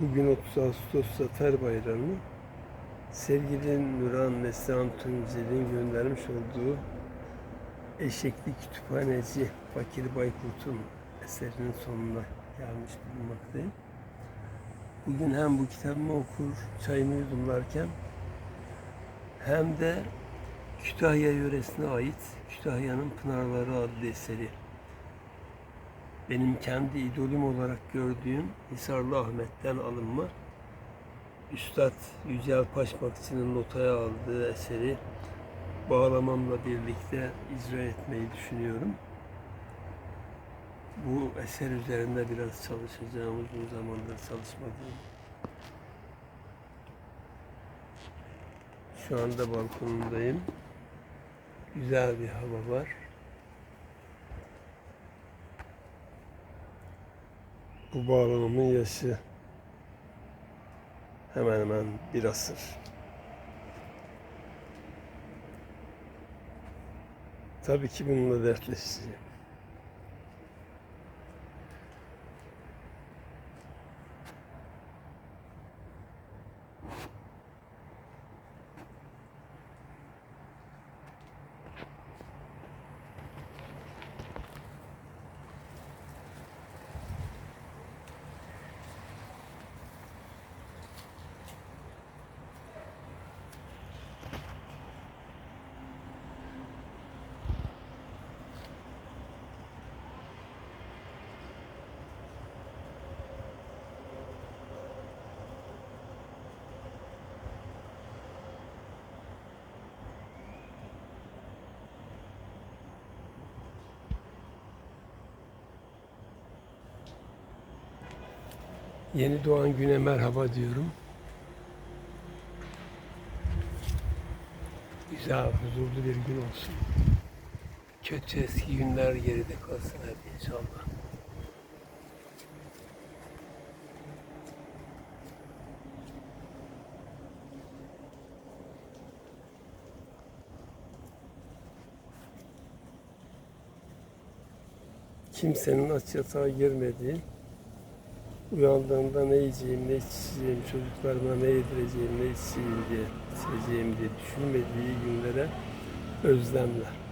Bugün 30 Ağustos Zafer Bayramı. Sevgili Nuran Neslihan Tuncel'in göndermiş olduğu Eşekli Kütüphaneci Fakir Baykurt'un eserinin sonuna gelmiş bulunmaktayım. Bugün hem bu kitabımı okur, çayımı yudumlarken hem de Kütahya yöresine ait Kütahya'nın Pınarları adlı eseri benim kendi idolüm olarak gördüğüm Hisarlı Ahmet'ten alınma Üstad Yücel Paşmakçı'nın notaya aldığı eseri bağlamamla birlikte icra etmeyi düşünüyorum. Bu eser üzerinde biraz çalışacağım. Uzun zamandır çalışmadığım. Şu anda balkonundayım. Güzel bir hava var. Bu bağlamamın yaşı hemen hemen bir asır. Tabii ki bununla dertleşeceğim. Yeni doğan güne merhaba diyorum. Güzel, huzurlu bir gün olsun. Kötü eski günler geride kalsın hadi inşallah. Kimsenin aç yatağa girmediği, uyandığımda ne yiyeceğim, ne içeceğim, çocuklarıma ne yedireceğim, ne içeceğim diye, içeceğim diye düşünmediği günlere özlemler.